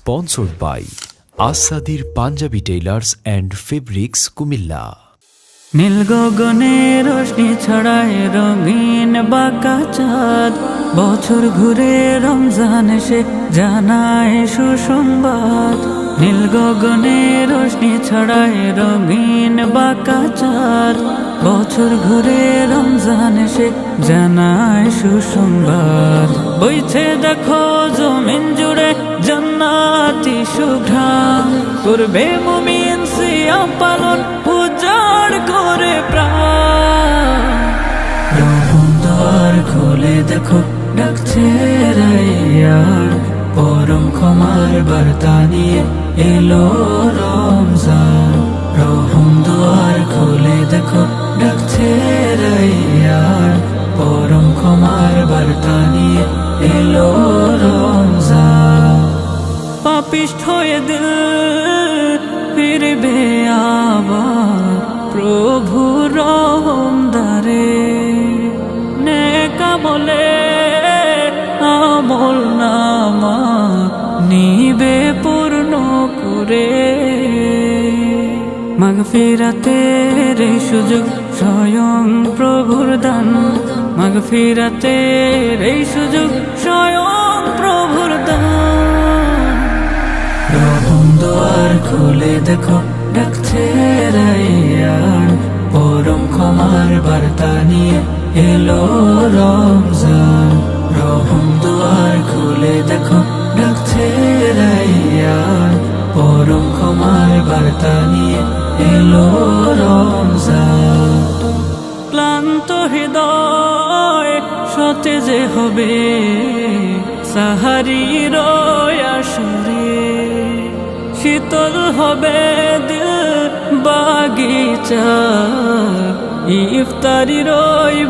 sponsored by আসাদির Punjabi tailors and fabrics Comilla নীল গগনে রোশনি ছড়ায় রঙিন বাঁকা চাঁদ। বছর ঘুরে রমজান এসে জানায় সুসংবাদ। নীল গগনে রোশনি ছড়ায় রঙিন বাঁকা চাঁদ। বছর ঘুরে রমজান এসে জানায় সুসংবাদ। বইছে দেখো জমিন জুড়ে জান্নাতি সুঘ্রাণ করবে মুমিন সিয়াম পালন, উজাড় করে প্রাণ। খুলে দেখো, ডাকছে রাইয়ার। পরম ক্ষমার বার্তা নিয়ে এলো রমজান। রহম দ্বার খুলে দেখো, ডাকছে রাইয়ার। পরম ক্ষমার বার্তা নিয়ে এলো রমজান। পাপিষ্ঠ হয়ে দিল, ফিরবে আবার প্রভু রহম দারে নেকা বলে আমল নামা নিবে পূর্ণ করে। মাগফিরাতের এই সুযোগ স্বয়ং প্রভুর দান। মাগফিরাতের এই সুযোগ স্বয়ং দ্বার খুলে দেখো, ডাকছে রাইয়ান। পরম ক্ষমার বার্তা নিয়ে এলো রমজান। রহম দ্বার খুলে দেখো, ডাকছে রাইয়ান। পরম ক্ষমার বার্তা নিয়ে এলো রমজান। ক্লান্ত হৃদয়, সতেজে হবে সাহারির আসরে শীতল হবে দিল বাগিচা। ইফতারির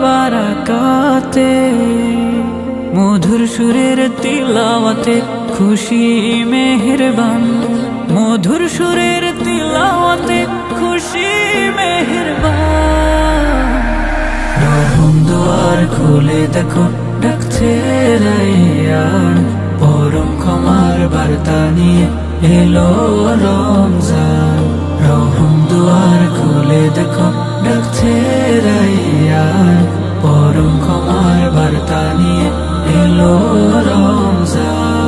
বারাকাতে মধুর সুরের তিলাওয়াতে খুশি মেহেরবান। মধুর সুরের তিলাওয়াতে খুশি মেহেরবান। দুয়ার খুলে দেখো, ডাকছে রাইয়ান পরম ক্ষমার বার্তা নিয়ে এলো রমজান রহম দুয়ার খুলে দেখো ডাকছে রাইয়ার পরম ক্ষমার বার্তা নিয়ে এলো রমজান।